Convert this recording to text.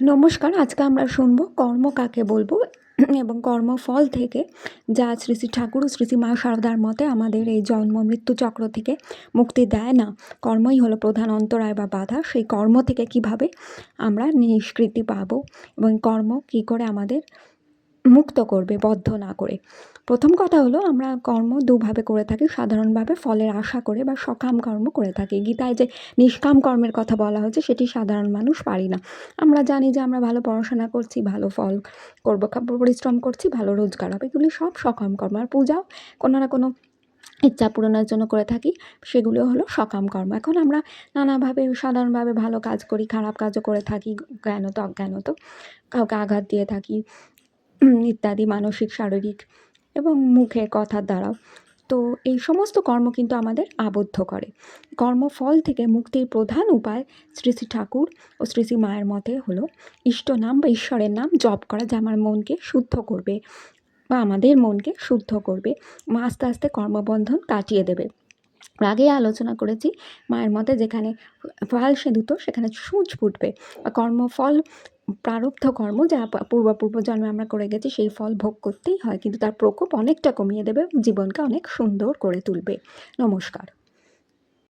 নমস্কার, আজকে আমরা শুনব কর্ম কাকে বলব এবং কর্মফল থেকে যা শ্রী শ্রী ঠাকুর, শ্রী শ্রী মা সারদার মতে আমাদের এই জন্ম মৃত্যু চক্র থেকে মুক্তি দেয় না। কর্মই হলো প্রধান অন্তরায় বা বাধা। সেই কর্ম থেকে কীভাবে আমরা নিষ্কৃতি পাবো এবং কর্ম কি করে আমাদের মুক্ত করবে, বদ্ধ না করে। প্রথম কথা হলো আমরা কর্ম দুভাবে করে থাকি, সাধারণভাবে ফলের আশা করে বা সকাম কর্ম করে থাকি। গীতায় যে নিষ্কাম কর্মের কথা বলা হয়েছে, সেটি সাধারণ মানুষ পারি না। আমরা জানি যে আমরা ভালো পড়াশোনা করছি, ভালো ফল করব পরিশ্রম করছি, ভালো রোজগার হবে। এগুলি সব সকাম কর্ম। আর পূজাও কোনো না কোনো ইচ্ছা পূরণের জন্য করে থাকি সেগুলো হলো সকাম কর্ম। এখন আমরা নানাভাবে সাধারণভাবে ভালো কাজ করি, খারাপ কাজও করে থাকি জ্ঞানত অজ্ঞানত কাউকে আঘাত দিয়ে থাকি ইত্যাদি, মানসিক, শারীরিক এবং মুখে কথার দ্বারাও। তো এই সমস্ত কর্ম কিন্তু আমাদের আবদ্ধ করে। কর্মফল থেকে মুক্তির প্রধান উপায় শ্রী শ্রী ঠাকুর ও শ্রী শ্রী মায়ের মতে হলো, ইষ্ট নাম বা ঈশ্বরের নাম জপ করা যা আমার মনকে শুদ্ধ করবে বা আমাদের মনকে শুদ্ধ করবে। মা আস্তে আস্তে কর্মবন্ধন কাটিয়ে দেবে। আগেই আলোচনা করেছি মায়ের মতে যেখানে ফল সেঁধুতো সেখানে সূচ ফুটবে। বা কর্মফল প্রারব্ধ কর্ম যা পূর্ব পূর্ব জন্মে আমরা করে গেছি, সেই ফল ভোগ করতেই হয়। কিন্তু তার প্রকোপ অনেকটা কমিয়ে দেবে জীবনকে অনেক সুন্দর করে তুলবে। নমস্কার।